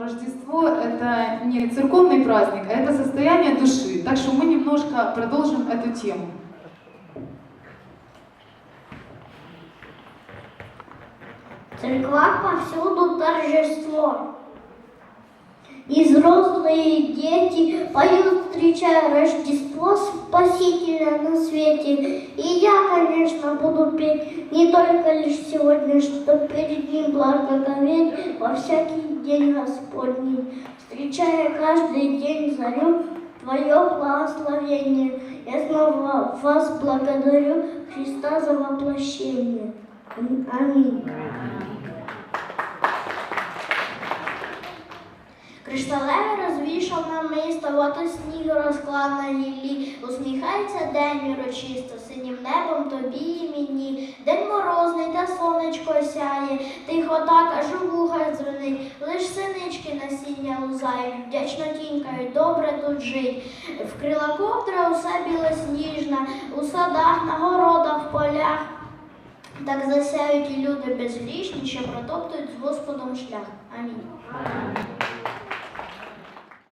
Рождество – это не церковный праздник, а это состояние души. Так что мы немножко продолжим эту тему. Церквах повсюду торжество. И взрослые дети поют, встречая Рождество Спасителя на свете. И я, конечно, буду петь не только лишь сегодня, что перед ним благоговеть во всякий день Господний, встречая каждый день зарю Твое благословение. Я снова вас благодарю, Христа, за воплощение. Аминь. Кришталеве розвішав намисто, от у сніг розклав на гіллі. Усміхається день урочисто, синім небом тобі і мені. День морозний та тихо та вухах дзвенить. Лиш синички насіння лузають, вдячно тінькають, добре тут жить. Вкрила ковдра усе білосніжна, у садах, на городах, полях. Так засяють і люди безгрішні, що протоптують з Господом шлях. Амінь.